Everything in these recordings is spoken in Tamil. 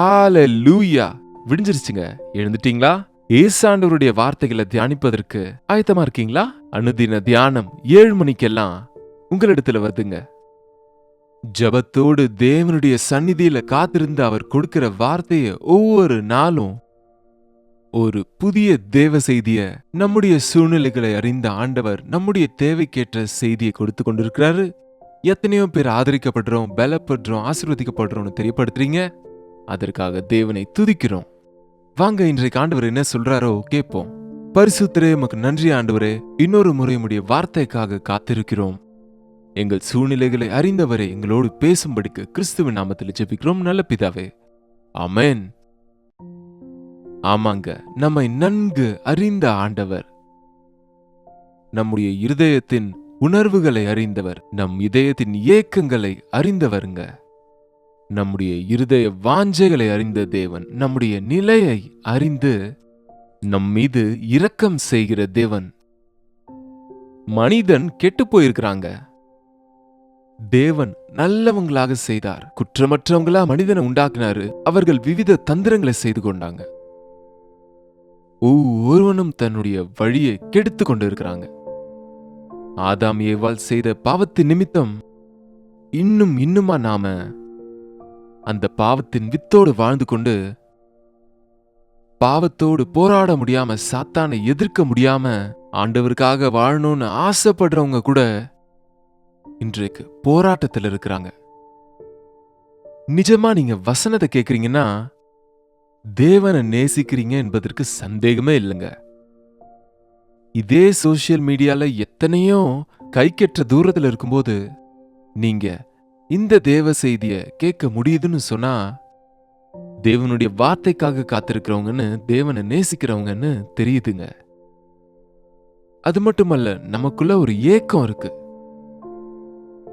ஹalleluya விடிஞ்சிருச்சுங்க. எழுந்துட்டீங்களா? ஏசாண்டவருடைய வார்த்தைகளை தியானிப்பதற்கு ஆயத்தமா இருக்கீங்களா? அனுதின தியானம் ஏழு மணிக்கெல்லாம் உங்களிடத்துல வருதுங்க. ஜபத்தோடு தேவனுடைய சந்நிதியில காத்திருந்து அவர் கொடுக்கிற வார்த்தைய ஒவ்வொரு நாளும் ஒரு புதிய தேவ செய்திய நம்முடைய சூழ்நிலைகளை அறிந்த ஆண்டவர் நம்முடைய தேவைக்கேற்ற செய்தியை கொடுத்து கொண்டிருக்கிறாரு. எத்தனையோ பேர் ஆதரிக்கப்படுறோம் பலப்படுறோம் ஆசீர்வதிக்கப்படுறோம்னு தெரியப்படுத்துறீங்க. அதற்காக தேவனை துதிக்கிறோம். வாங்க இன்றைக்கு ஆண்டவர் என்ன சொல்றாரோ கேட்போம். பரிசுத்தரே உமக்கு நன்றி ஆண்டவரே. இன்னொரு முறை வார்த்தைக்காக காத்திருக்கிறோம். எங்கள் சூழ்நிலைகளை அறிந்தவரை எங்களோடு பேசும்படிக்கு கிறிஸ்துவின் நாமத்தில் ஜெபிக்கிறோம் நல்ல பிதாவே. அமேன் ஆமாங்க நம்மை நன்கு அறிந்த ஆண்டவர். நம்முடைய இருதயத்தின் உணர்வுகளை அறிந்தவர். நம் இதயத்தின் ஏக்கங்களை அறிந்தவருங்க. நம்முடைய இருதய வாஞ்சைகளை அறிந்த தேவன் நம்முடைய நிலையை அறிந்து நம் மீது இரக்கம் செய்கிற தேவன். மனிதன் கெட்டு போயிருக்கிறாங்க. தேவன் நல்லவங்களாக செய்தார். குற்றமற்றவங்களா மனிதனை உண்டாக்கினாரு. அவர்கள் விவித தந்திரங்களை செய்து கொண்டாங்க. ஒவ்வொருவனும் தன்னுடைய வழியை கெடுத்து கொண்டு இருக்கிறாங்க ஆதாம் ஏவால் செய்த பாவத்து நிமித்தம் இன்னும் இன்னுமா நாம அந்த பாவத்தின் வித்தோடு வாழ்ந்து கொண்டு பாவத்தோடு போராட முடியாம சாத்தானை எதிர்க்க முடியாம ஆண்டவருக்காக வாழணும்னு ஆசைப்படுறவங்க கூட இன்றைக்கு போராட்டத்தில் இருக்கிறாங்க. நிஜமா நீங்க வசனத்தை கேக்குறீங்கன்னா தேவனை நேசிக்கிறீங்க என்பதற்கு சந்தேகமே இல்லைங்க. இதே சோசியல் மீடியால எத்தனையோ கைக்கெற்ற தூரத்துல இருக்கும்போது நீங்க இந்த தேவ செய்திய கேட்க முடியுதுன்னு சொன்னா தேவனுடைய வார்த்தைக்காக காத்திருக்கிறவங்கன்னு தேவனை நேசிக்கிறவங்கன்னு தெரியுதுங்க. அது மட்டுமல்ல நமக்குள்ள ஒரு ஏக்கம் இருக்கு.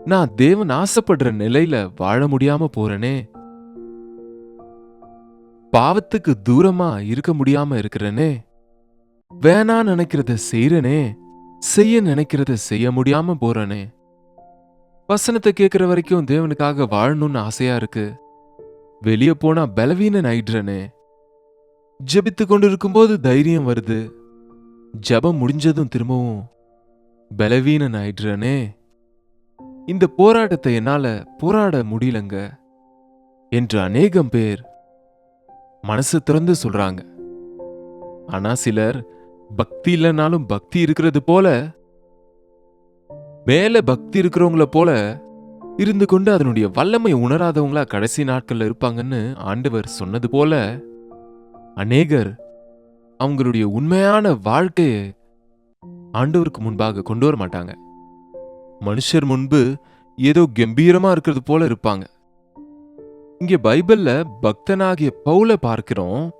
நான் தேவன் ஆசைப்படுற நிலையில வாழ முடியாம போறேனே. பாவத்துக்கு தூரமா இருக்க முடியாம இருக்கிறனே. வேணா நினைக்கிறத செய்யறனே செய்ய நினைக்கிறத செய்ய முடியாம போறனே. வசனத்தை கேட்குற வரைக்கும் தேவனுக்காக வாழணும்னு ஆசையா இருக்கு. வெளியே போனா பலவீனன் ஆயிடுறனே ஜெபித்து கொண்டு இருக்கும்போது தைரியம் வருது. ஜெபம் முடிஞ்சதும் திரும்பவும் பலவீனன் ஆயிடுறனே இந்த போராட்டத்தை என்னால போராட முடியலங்க என்று அநேகம் பேர் மனசு திறந்து சொல்றாங்க. ஆனா சிலர் பக்தி இல்லைனாலும் பக்தி இருக்கிறது போல மேல பக்தி இருக்கிறவங்கள போல இருந்து கொண்டு அதனுடைய வல்லமை உணராதவங்களா கடைசி நாட்கள்ல இருப்பாங்கன்னு ஆண்டவர் சொன்னது போல அநேகர் அவங்களுடைய உண்மையான வாழ்க்கையை ஆண்டவருக்கு முன்பாக கொண்டு வர மாட்டாங்க. மனுஷர் முன்பு ஏதோ கம்பீரமா இருக்கிறது போல இருப்பாங்க. இங்க பைபிள்ல பக்தனாகிய பவுல பார்க்கிறோம்.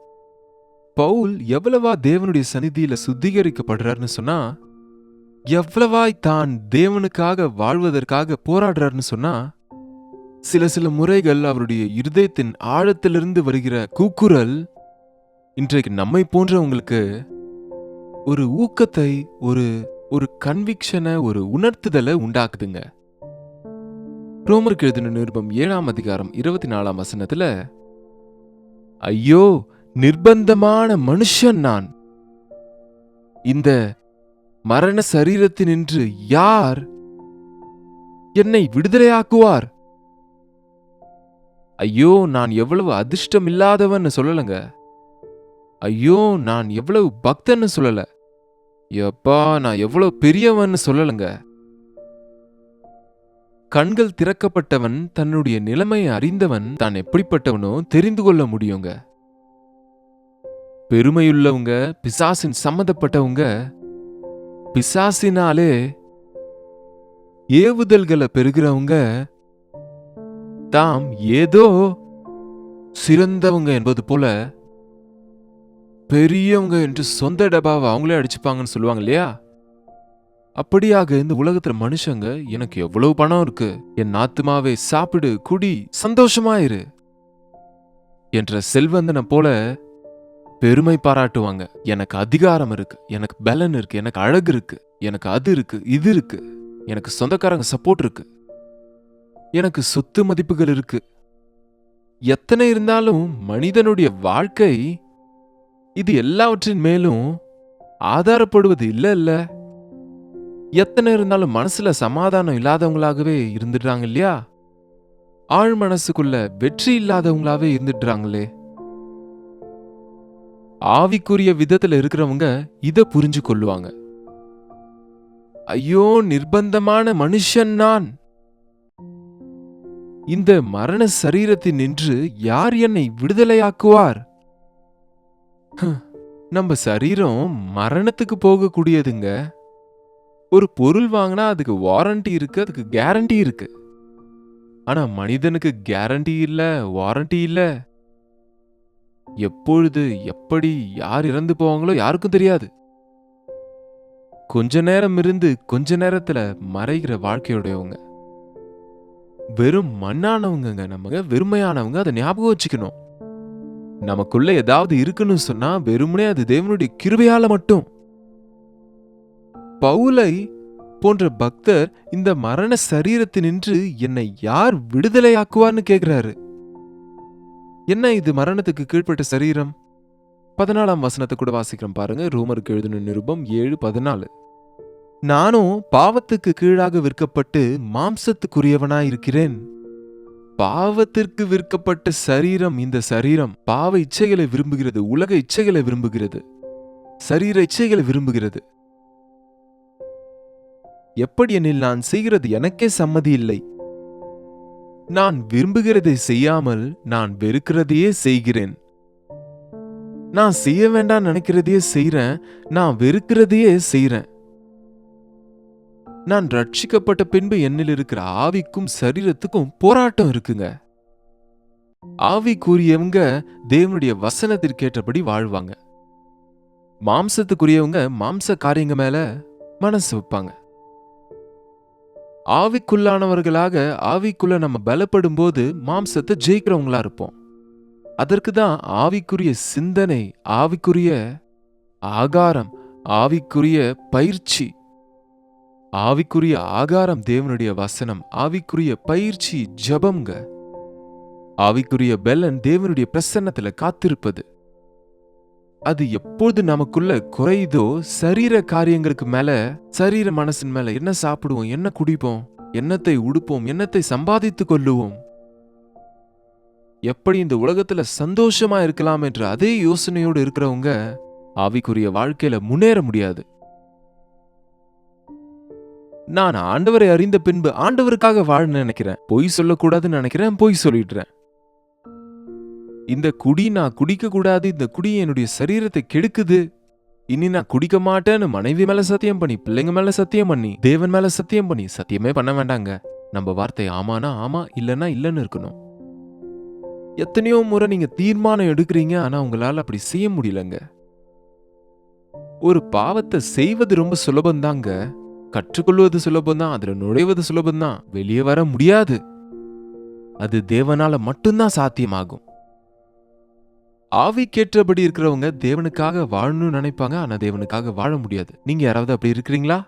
பவுல் எவ்வளவா தேவனுடைய சந்நிதியில சுத்திகரிக்கப்படுறாருன்னு சொன்னா எவ்வளவாய் தான் தேவனுக்காக வாழ்வதற்காக போராடுறாருன்னு சொன்னா சில சில முறைகள் அவருடைய இருதயத்தின் ஆழத்திலிருந்து வருகிற கூக்குரல் இன்றைக்கு நம்மை போன்றவங்களுக்கு ஒரு ஊக்கத்தை ஒரு ஒரு கன்விக்ஷனை ஒரு உணர்த்துதலை உண்டாக்குதுங்க. ரோமருக்கு எழுதின நிருபம் ஏழாம் அதிகாரம் இருபத்தி நாலாம் வசனத்துல ஐயோ நிர்பந்தமான மனுஷன் நான். இந்த மரண சரீரத்தினின்று யார் என்னை விடுதலையாக்குவார்? ஐயோ நான் எவ்வளவு அதிர்ஷ்டம் இல்லாதவன்னு சொல்லலங்க. ஐயோ நான் எவ்வளவு பக்தன்னு சொல்லல. எப்பா நான் எவ்வளவு பெரியவன்னு சொல்லலங்க. கண்கள் திறக்கப்பட்டவன் தன்னுடைய நிலைமையை அறிந்தவன் தான் எப்படிப்பட்டவனோ தெரிந்து கொள்ள முடியுங்க. பெருமையுள்ளவங்க பிசாசின் சம்மந்தப்பட்டவங்க பிசாசினாலே ஏவுதல்களை பெறுகிறவங்க தாம் ஏதோ சிறந்தவங்க என்பது போல பெரியவங்க என்று சொந்த டபாவை அவங்களே அடிச்சுப்பாங்கன்னு சொல்லுவாங்க இல்லையா? அப்படியாக இந்த உலகத்துல மனுஷங்க எனக்கு எவ்வளவு பணம் இருக்கு என் ஆத்துமாவை சாப்பிடு குடி சந்தோஷமாயிரு என்ற செல்வந்தனை போல பெருமை பாராட்டுவாங்க. எனக்கு அதிகாரம் இருக்கு. எனக்கு பலன் இருக்கு. எனக்கு அழகு இருக்கு. எனக்கு அது இருக்கு. இது இருக்கு. எனக்கு சொந்தக்காரங்க சப்போர்ட் இருக்கு. எனக்கு சொத்து மதிப்புகள் இருக்கு. எத்தனை இருந்தாலும் மனிதனுடைய வாழ்க்கை இது எல்லாவற்றின் மேலும் ஆதாரப்படுவது இல்லை இல்லை. எத்தனை இருந்தாலும் மனசுல சமாதானம் இல்லாதவங்களாகவே இருந்துடுறாங்க இல்லையா? ஆழ் மனசுக்குள்ள வெற்றி இல்லாதவங்களாவே இருந்துடுறாங்களே. ஆவிக்குரிய விதத்துல இருக்கிறவங்க இதை புரிஞ்சு கொள்ளுவாங்க. ஐயோ நிர்பந்தமான மனுஷன் நான். இந்த மரண சரீரத்தில் நின்று யார் என்னை விடுதலையாக்குவார்? நம்ம சரீரம் மரணத்துக்கு போகக்கூடியதுங்க. ஒரு பொருள் வாங்கினா அதுக்கு வாரண்டி இருக்கு அதுக்கு கேரண்டி இருக்கு. ஆனா மனிதனுக்கு கேரண்டி இல்லை வாரண்டி இல்லை. எப்பொழுது எப்படி யார் இறந்து போவாங்களோ யாருக்கும் தெரியாது. கொஞ்ச நேரம் இருந்து கொஞ்ச நேரத்துல மறைகிற வாழ்க்கையுடையவங்க. வெறும் மண்ணானவங்கங்க நமங்க வெறுமையானவங்க அதை ஞாபகம் வச்சுக்கணும். நமக்குள்ள ஏதாவது இருக்குன்னு சொன்னா வெறுமனே அது தேவனுடைய கிருபையால மட்டும். பவுலை போன்ற பக்தர் இந்த மரண சரீரத்தினின்று என்னை யார் விடுதலையாக்குவார்னு கேக்குறாரு. என்ன இது மரணத்துக்கு கீழ்ப்பட்ட சரீரம்? பதினாலாம் வசனத்தை கூட வாசிக்கிறோம் பாருங்க. ரோமருக்கு எழுதின நிருபம் ஏழு பதினாலு. நானும் பாவத்துக்கு கீழாக விற்கப்பட்டு மாம்சத்துக்குரியவனாயிருக்கிறேன் பாவத்திற்கு விற்கப்பட்ட சரீரம் இந்த சரீரம். பாவ இச்சைகளை விரும்புகிறது உலக இச்சைகளை விரும்புகிறது. சரீர இச்சைகளை விரும்புகிறது. எப்படி எனில் நான் செய்கிறது எனக்கே சம்மதி இல்லை. நான் விரும்புகிறதை செய்யாமல் நான் வெறுக்கிறதையே செய்கிறேன். நான் செய்ய வேண்டாம் நினைக்கிறதையே செய்கிறேன் நான் வெறுக்கிறதையே செய்கிறேன் நான் ரட்சிக்கப்பட்ட பின்பு என்னில் இருக்கிற ஆவிக்கும் சரீரத்துக்கும் போராட்டம் இருக்குங்க. ஆவிக்குரியவங்க தேவனுடைய வசனத்திற்கேற்றபடி வாழ்வாங்க. மாம்சத்துக்குரியவங்க மாம்ச காரியங்க மேல மனசு வைப்பாங்க. ஆவிக்குள்ளானவர்களாக ஆவிக்குள்ள நம்ம பலப்படும் போது மாம்சத்தை ஜெயிக்கிறவங்களா இருப்போம். அதற்கு தான் ஆவிக்குரிய சிந்தனை ஆவிக்குரிய ஆகாரம் ஆவிக்குரிய பயிற்சி. ஆவிக்குரிய ஆகாரம் தேவனுடைய வசனம் ஆவிக்குரிய பயிற்சி ஜபம்ங்க. ஆவிக்குரிய பெலன் தேவனுடைய பிரசன்னத்துல காத்திருப்பது. அது எப்போது நமக்குள்ள குறையுதோ சரீர காரியங்களுக்கு மேல சரீர மனசின் மேல என்ன சாப்பிடுவோம் என்ன குடிப்போம் என்னத்தை உடுப்போம் என்னத்தை சம்பாதித்துக் கொள்ளுவோம்? எப்படி இந்த உலகத்துல சந்தோஷமா இருக்கலாம் என்ற அதே யோசனையோடு இருக்கிறவங்க ஆவிக்குரிய வாழ்க்கையில முன்னேற முடியாது. நான் ஆண்டவரை அறிந்த பின்பு ஆண்டவருக்காக வாழ நினைக்கிறேன். பொய் சொல்லக்கூடாதுன்னு நினைக்கிறேன் பொய் சொல்லிடுறேன். இந்த குடி நான் குடிக்க கூடாது இந்த குடி என்னுடைய சரீரத்தை கெடுக்குது. இனி நான் குடிக்க மாட்டேன்னு மனைவி மேல சத்தியம் பண்ணி பிள்ளைங்க மேல சத்தியம் பண்ணி தேவன் மேல சத்தியம் பண்ணி சத்தியமே பண்ண வேண்டாங்க. நம்ம வார்த்தை ஆமானா ஆமா இல்லைன்னா இல்லைன்னு இருக்கணும். எத்தனையோ முறை நீங்க தீர்மானம் எடுக்கிறீங்க ஆனா உங்களால் அப்படி செய்ய முடியலங்க. ஒரு பாவத்தை செய்வது ரொம்ப சுலபந்தாங்க கற்றுக்கொள்வது சுலபம்தான் அதுல நுழைவது சுலபம்தான். வெளியே வர முடியாது. அது தேவனால மட்டும்தான் சாத்தியமாகும். ஆவிக்கேற்றபடி இருக்கிறவங்க தேவனுக்காக வாழணும்னு நினைப்பாங்க ஆனால் தேவனுக்காக வாழ முடியாது. நீங்க யாராவது அப்படி இருக்கிறீங்களா?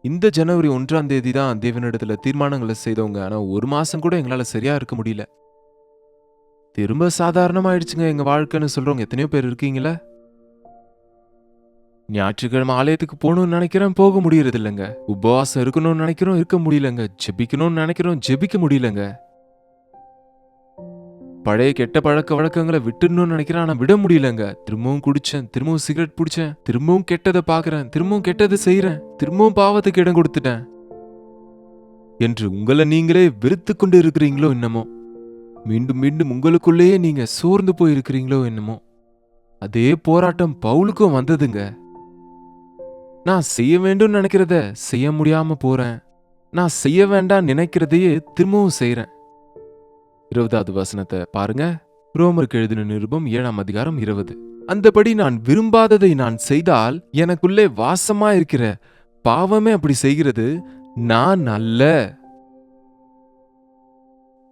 இந்த ஜனவரி ஒன்றாம் தேதி தான் தேவனிடத்துல தீர்மானங்களை செய்தவங்க. ஆனால் ஒரு மாசம் கூட எங்களால் சரியா இருக்க முடியல. திரும்ப சாதாரணமாயிடுச்சுங்க எங்க வாழ்க்கைன்னு சொல்றவங்க. எத்தனையோ பேர் இருக்கீங்களா? ஞாயிற்றுக்கிழமை ஆலயத்துக்கு போகணும்னு நினைக்கிறேன் போக முடியறது இல்லைங்க உபவாசம் இருக்கணும்னு நினைக்கிறோம் இருக்க முடியலங்க. ஜெபிக்கணும்னு நினைக்கிறோம் ஜெபிக்க முடியலங்க. பழைய கெட்ட பழக்க வழக்கங்களை விட்டுடணும்னு நினைக்கிறேன் ஆனா விட முடியலங்க. திரும்பவும் குடிச்சேன் திரும்பவும் சிகரெட் பிடிச்சேன் திரும்பவும் கெட்டதை பாக்குறேன் திரும்பவும் கெட்டதை செய்யறேன் திரும்பவும் பாவத்துக்கு இடம் கொடுத்துட்டேன். என்று உங்களை நீங்களே வெறுத்து கொண்டு இருக்கிறீங்களோ என்னமோ. மீண்டும் மீண்டும் உங்களுக்குள்ளேயே நீங்க சோர்ந்து போயிருக்கிறீங்களோ என்னமோ. அதே போராட்டம் பவுலுக்கும் வந்ததுங்க. நான் செய்ய வேண்டும் நினைக்கிறத செய்ய முடியாம போறேன். நான் செய்ய வேண்டாம் நினைக்கிறதையே திரும்பவும் செய்கிறேன் இருபதாவது வசனத்தை பாருங்க. ரோமருக்கு எழுதின நிருபம் ஏழாம் அதிகாரம் இருபது. அந்தபடி நான் விரும்பாததை நான் செய்தால் எனக்குள்ளே வாசமா இருக்கிற பாவமே அப்படி செய்கிறது. நான் அல்ல.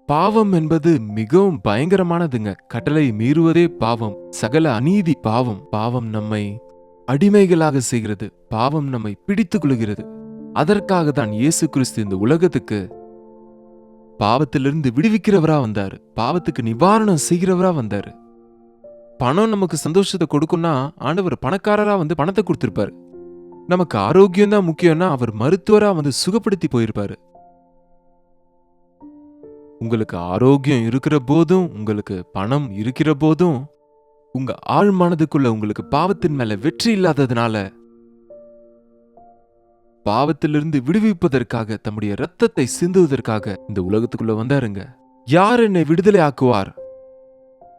பாவம் என்பது மிகவும் பயங்கரமானதுங்க. கட்டளை மீறுவதே பாவம். சகல அநீதி பாவம். பாவம் நம்மை அடிமைகளாக செய்கிறது. பாவம் நம்மை பிடித்துக் கொள்கிறது அதற்காக தான் இயேசு கிறிஸ்து இந்த உலகத்துக்கு பாவத்திலிருந்து விடுவிக்கிறவரா வந்தாரு. பாவத்துக்கு நிவாரணம் செய்கிறவரா வந்தாரு. பணம் நமக்கு சந்தோஷத்தை கொடுக்கும்னா ஆண்டவர் பணக்காரரா வந்து பணத்தை கொடுத்திருப்பாரு. நமக்கு ஆரோக்கியம் தான் முக்கியம்னா அவர் மருத்துவரா வந்து சுகப்படுத்தி போயிருப்பாரு. உங்களுக்கு ஆரோக்கியம் இருக்கிற போதும் உங்களுக்கு பணம் இருக்கிற போதும் உங்க ஆழ்மானதுக்குள்ள உங்களுக்கு பாவத்தின் மேல வெற்றி இல்லாததுனால பாவத்திலிருந்து விடுவிப்பதற்காக தம்முடைய ரத்தத்தை சிந்துவதற்காக இந்த உலகத்துக்குள்ள வந்தாருங்க. யார் என்னை விடுதலை ஆக்குவார்?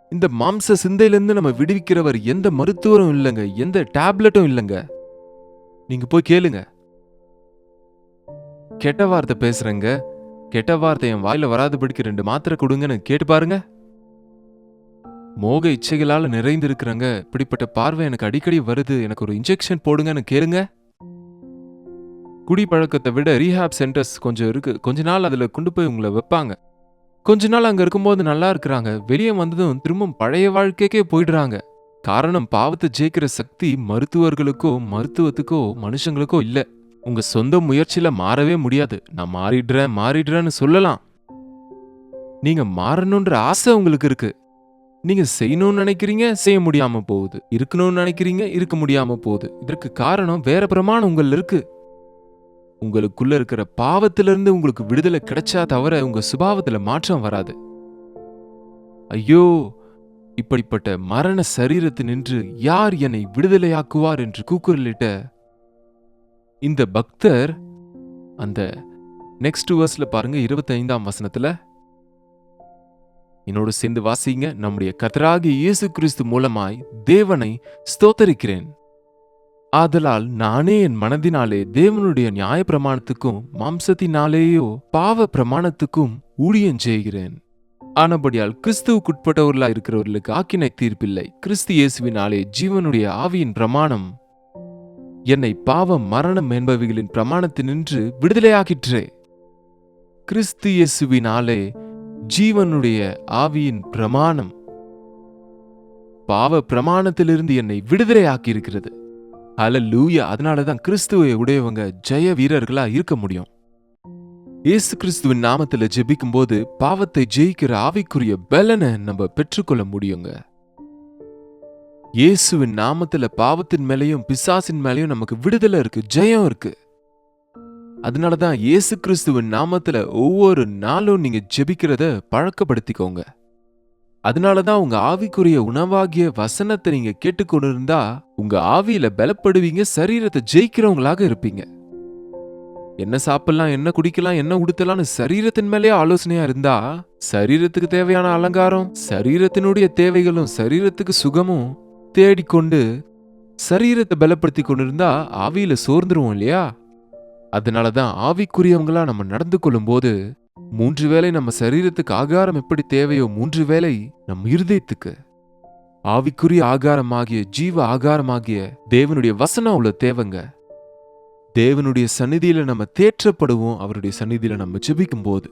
இந்த மாம்ச சிந்தையிலிருந்து நம்ம விடுவிக்கிறவர் எந்த மருத்துவரும் இல்லைங்க எந்த டேப்லெட்டும் இல்லைங்க. நீங்க போய் கேளுங்க. கெட்ட வார்த்தை பேசுறேங்க. கெட்ட வார்த்தை என் வாயில வராதபடிக்கு ரெண்டு மாத்திரை கொடுங்கன்னு கேட்டு பாருங்க. மோக இச்சைகளால நிறைந்திருக்கிறங்க. இப்படிப்பட்ட பார்வை எனக்கு அடிக்கடி வருது. எனக்கு ஒரு இன்ஜெக்ஷன் போடுங்கன்னு கேளுங்க. குடி பழக்கத்தை விட ரீஹாப் சென்டர்ஸ் கொஞ்சம் இருக்கு. கொஞ்ச நாள் அதுல கொண்டு போய் உங்களை வைப்பாங்க. கொஞ்ச நாள் அங்க இருக்கும்போது நல்லா இருக்கிறாங்க. வெளியே வந்ததும் திரும்பவும் பழைய வாழ்க்கைக்கே போயிடுறாங்க. காரணம் பாவத்தை ஜெயிக்கிற சக்தி மருத்துவர்களுக்கோ மருத்துவத்துக்கோ மனுஷங்களுக்கோ இல்லை. உங்க சொந்த முயற்சியில் மாறவே முடியாது. நான் மாறிடுறேன் மாறிடுறேன்னு சொல்லலாம். நீங்க மாறணுன்ற ஆசை உங்களுக்கு இருக்கு. நீங்க செய்யணும்னு நினைக்கிறீங்க செய்ய முடியாம போகுது. இருக்கணும்னு நினைக்கிறீங்க இருக்க முடியாம போகுது. இதற்கு காரணம் வேற பிரமாணம் உங்கள்ல இருக்கு. உங்களுக்குள்ள இருக்கிற பாவத்திலிருந்து உங்களுக்கு விடுதலை கிடைச்சா தவிர உங்க சுபாவத்துல மாற்றம் வராது. ஐயோ இப்படிப்பட்ட மரண சரீரத்தினின்று யார் என்னை விடுதலையாக்குவார் என்று கூக்குரலிட்ட இந்த பக்தர் அந்த நெக்ஸ்ட் வேர்ஸ்ல பாருங்க இருபத்தைந்தாம் வசனத்துல. என்னோடு சேர்ந்து வாசிங்க நம்முடைய கத்தராகி இயேசு கிறிஸ்து மூலமாய் தேவனை ஸ்தோத்தரிக்கிறேன். ஆதலால் நானே என் மனதினாலே தேவனுடைய நியாய பிரமாணத்துக்கும் மாம்சத்தினாலேயோ பாவ பிரமாணத்துக்கும் ஊழியம் செய்கிறேன். ஆனபடியால் கிறிஸ்துவுக்குட்பட்டவர்களா இருக்கிறவர்களுக்கு ஆக்கினை தீர்ப்பில்லை. கிறிஸ்து இயேசுவினாலே ஜீவனுடைய ஆவியின் பிரமாணம். என்னை பாவம் மரணம் என்பவைகளின் பிரமாணத்தினின்று விடுதலையாகிற்றே. கிறிஸ்து இயேசுவினாலே ஜீவனுடைய ஆவியின் பிரமாணம். பாவ பிரமாணத்திலிருந்து என்னை விடுதலையாக்கியிருக்கிறது. அல லூயா அதனால தான் கிறிஸ்துவை உடையவங்க ஜெய வீரர்களா இருக்க முடியும். இயேசு கிறிஸ்துவின் நாமத்துல ஜெபிக்கும்போது பாவத்தை ஜெயிக்கிற ஆவிக்குரிய பலனை நம்ம பெற்றுக்கொள்ள முடியுங்க. இயேசுவின் நாமத்துல பாவத்தின் மேலயும் பிசாசின் மேலயும் நமக்கு விடுதலை இருக்கு ஜெயம் இருக்கு. அதனால தான் இயேசு கிறிஸ்துவின் நாமத்துல ஒவ்வொரு நாளும் நீங்க ஜெபிக்கிறத பழக்கப்படுத்திக்கோங்க. அதனால தான் உங்க ஆவிக்குரிய உணவாகிய வசனத்தை நீங்க கேட்டுக்கொண்டிருந்தா உங்க ஆவியில பலப்படுவீங்க சரீரத்தை ஜெயிக்கிறவங்களாக இருப்பீங்க. என்ன சாப்பிடலாம் என்ன குடிக்கலாம் என்ன உடுத்தலாம்னு சரீரத்தின் மேலே ஆலோசனையா இருந்தா சரீரத்துக்கு தேவையான அலங்காரம் சரீரத்தினுடைய தேவைகளும் சரீரத்துக்கு சுகமும் தேடிக்கொண்டு சரீரத்தை பலப்படுத்தி கொண்டிருந்தா ஆவியில சோர்ந்துருவோம் இல்லையா? அதனால தான் ஆவிக்குரியவங்களா நம்ம நடந்து கொள்ளும்போது மூன்று வேளை நம்ம சரீரத்துக்கு ஆகாரம் எப்படி தேவையோ மூன்று வேளை நம் இருதயத்துக்கு. ஆவிக்குரிய ஆகாரமாகிய ஜீவ ஆகாரமாகிய தேவனுடைய வசனம் உள்ள தேவைங்க. தேவனுடைய சந்நிதியில நம்ம தேற்றப்படுவோம் அவருடைய சந்நிதியில நம்ம ஜெபிக்கும் போது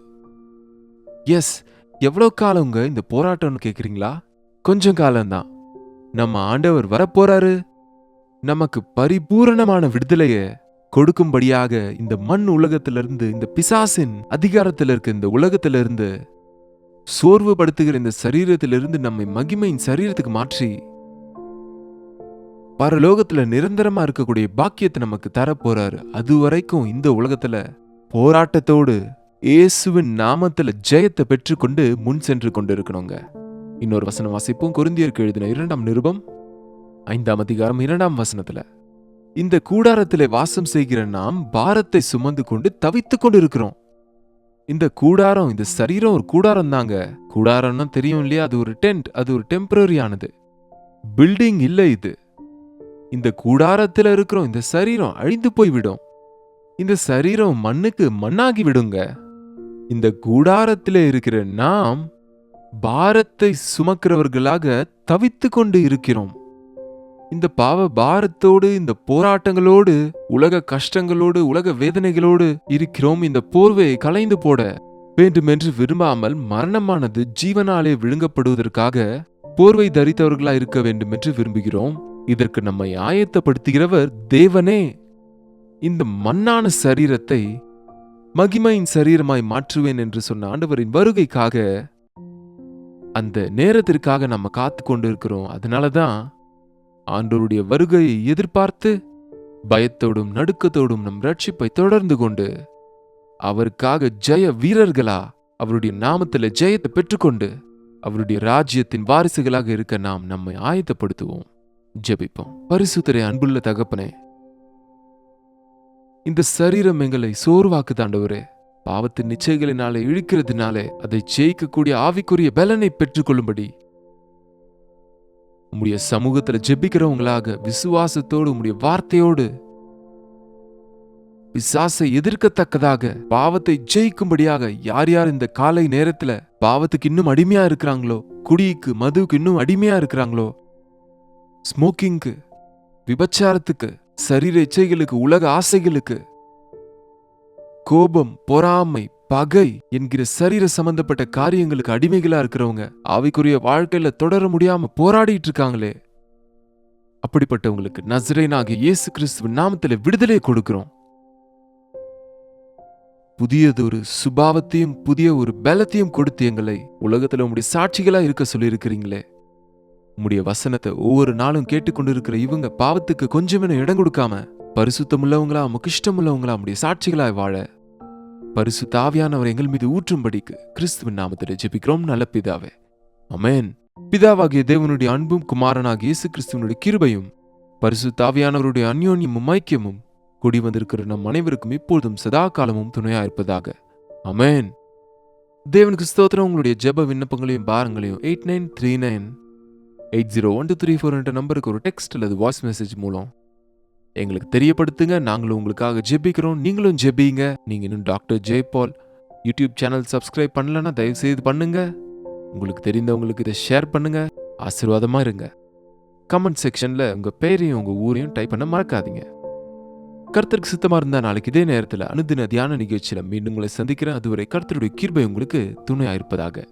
எஸ் எவ்வளோ காலங்க இந்த போராட்டம்னு கேக்குறீங்களா? கொஞ்சம் காலம்தான். நம்ம ஆண்டவர் வரப்போறாரு. நமக்கு பரிபூரணமான விடுதலையை கொடுக்கும்படியாக இந்த மண் உலகத்திலிருந்து இந்த பிசாசின் அதிகாரத்துல இருக்க இந்த உலகத்திலிருந்து சோர்வுபடுத்துகிற இந்த சரீரத்திலிருந்து நம்மை மகிமையின் சரீரத்துக்கு மாற்றி பரலோகத்துல நிரந்தரமா இருக்கக்கூடிய பாக்கியத்தை நமக்கு தர போறாரு அது வரைக்கும் இந்த உலகத்துல போராட்டத்தோடு இயேசுவின் நாமத்துல ஜெயத்தை பெற்றுக்கொண்டு முன் சென்று கொண்டிருக்கணுங்க. இன்னொரு வசனம் வாசிப்போம். குருந்தியருக்கு எழுதின இரண்டாம் நிருபம் ஐந்தாம் அதிகாரம் இரண்டாம் வசனத்துல. இந்த கூடாரத்திலே வாசம் செய்கிற நாம் பாரத்தை சுமந்து கொண்டு தவித்துக் கொண்டிருக்கிறோம். இந்த கூடாரம் இந்த சரீரம் ஒரு கூடாரம் தாங்க. கூடாரம்னா தெரியும் இல்லையா? அது ஒரு டென்ட் அது ஒரு டெம்பரரியானது பில்டிங் இல்ல இது. இந்த கூடாரத்துல இருக்கிறோம் இந்த சரீரம் அழிந்து போய்விடும். இந்த சரீரம் மண்ணுக்கு மண்ணாகி விடுங்க. இந்த கூடாரத்தில் இருக்கிற நாம் பாரத்தை சுமக்கிறவர்களாக தவித்துக் கொண்டு இருக்கிறோம். இந்த பாவ பாரத்தோடு இந்த போராட்டங்களோடு உலக கஷ்டங்களோடு உலக வேதனைகளோடு இருக்கிறோம். இந்த போர்வையை கலைந்து போட வேண்டுமென்று விரும்பாமல் மரணமானது ஜீவனாலே விழுங்கப்படுவதற்காக போர்வை தரித்தவர்களா இருக்க வேண்டும் என்று விரும்புகிறோம். இதற்கு நம்மை ஆயத்தப்படுத்துகிறவர் தேவனே. இந்த மண்ணான சரீரத்தை மகிமையின் சரீரமாய் மாற்றுவேன் என்று சொன்ன ஆண்டவரின் வருகைக்காக அந்த நேரத்திற்காக நம்ம காத்து கொண்டு இருக்கிறோம் அதனால தான் ஆண்டோருடைய வருகையை எதிர்பார்த்து பயத்தோடும் நடுக்கத்தோடும் நம் ரட்சிப்பை தொடர்ந்து கொண்டு அவருக்காக ஜெய வீரர்களா அவருடைய நாமத்துல ஜெயத்தை பெற்றுக்கொண்டு அவருடைய ராஜ்யத்தின் வாரிசுகளாக இருக்க நாம் நம்மை ஆயத்தப்படுத்துவோம். ஜெபிப்போம். பரிசுத்தரை அன்புள்ள தகப்பனே. இந்த சரீரம் எங்களை சோர்வாக்கு தாண்டவரே பாவத்தின் நிச்சயங்களினாலே இழுக்கிறதுனாலே அதை ஜெயிக்கக்கூடிய ஆவிக்குரிய பலனை பெற்றுக்கொள்ளும்படி உம்முடைய சமூகத்துல ஜெபிக்கிறவங்களாக விசுவாசத்தோடு உம்முடைய வார்த்தையோடு பிசாசை எதிர்க்கத்தக்கதாக பாவத்தை ஜெயிக்கும்படியாக யார் யார் இந்த காலை நேரத்துல பாவத்துக்கு இன்னும் அடிமையா இருக்கிறாங்களோ குடிக்கு மதுவுக்கு இன்னும் அடிமையா இருக்கிறாங்களோ ஸ்மோக்கிங்க்கு விபச்சாரத்துக்கு சரீர இச்சைகளுக்கு உலக ஆசைகளுக்கு கோபம் பொறாமை பகை என்கிற சரீர சம்பந்தப்பட்ட காரியங்களுக்கு அடிமைகளா இருக்கிறவங்க ஆவிக்குரிய வாழ்க்கையில தொடர முடியாம போராடிட்டு இருக்காங்களே. அப்படிப்பட்டவங்களுக்கு நசரேனாக இயேசு கிறிஸ்துவின் நாமத்துல விடுதலை கொடுக்கிறோம். புதியதொரு சுபாவத்தையும் புதிய ஒரு பலத்தையும் கொடுத்து எங்களை உலகத்துல உங்களுடைய சாட்சிகளா இருக்க சொல்லியிருக்கிறீங்களே. உம்முடைய வசனத்தை ஒவ்வொரு நாளும் கேட்டுக்கொண்டிருக்கிற இவங்க பாவத்துக்கு கொஞ்சமென இடம் கொடுக்காம பரிசுத்தமுள்ளவங்களா முக்கிஷ்டமுள்ளவங்களா உடைய சாட்சிகளாய் வாழ பரிசு தாவியானவர் எங்கள் மீது ஊற்றும்படிக்கு கிறிஸ்துவின் நாமத்தில் ஜெபிக்கிறோம். நல்ல பிதாவே. அமேன் பிதாவாகிய தேவனுடைய அன்பும் குமாரனாகிய இயேசு கிறிஸ்துவனுடைய கிருபையும் பரிசு தாவியானவருடைய அந்யோன்யமும் ஐக்கியமும் கூடி வந்திருக்கிற நம் அனைவருக்கும் இப்பொழுதும் சதா காலமும் துணையா இருப்பதாக. அமேன் தேவனுக்கு ஸ்தோத்திரம். உங்களுடைய ஜெப விண்ணப்பங்களையும் பாரங்களையும் eight nine three nine eight zero one two three four என்ற நம்பருக்கு ஒரு டெக்ஸ்ட் அல்லது வாய்ஸ் மெசேஜ் மூலம் எங்களுக்கு தெரியப்படுத்துங்க. நாங்களும் உங்களுக்காக ஜெபிக்கிறோம். நீங்களும் ஜெபிங்க. நீங்கள் இன்னும் doctor Jaipal YouTube channel subscribe பண்ணலன்னா தயவு செய்து பண்ணுங்க. உங்களுக்கு தெரிந்தவங்களுக்கு இதை ஷேர் பண்ணுங்க. ஆசீர்வாதமாக இருங்க. கமெண்ட் செக்ஷனில் உங்கள் பேரையும் உங்கள் ஊரையும் டைப் பண்ண மறக்காதீங்க. கர்த்தருக்கு சுத்தமாக இருந்தால் நாளைக்கு இதே நேரத்தில் அனுதின தியான நிகழ்ச்சியில மீண்டும் உங்களை சந்திக்கிறேன். அதுவரை கர்த்தருடைய கீர்பை உங்களுக்கு துணையாக இருப்பதாக.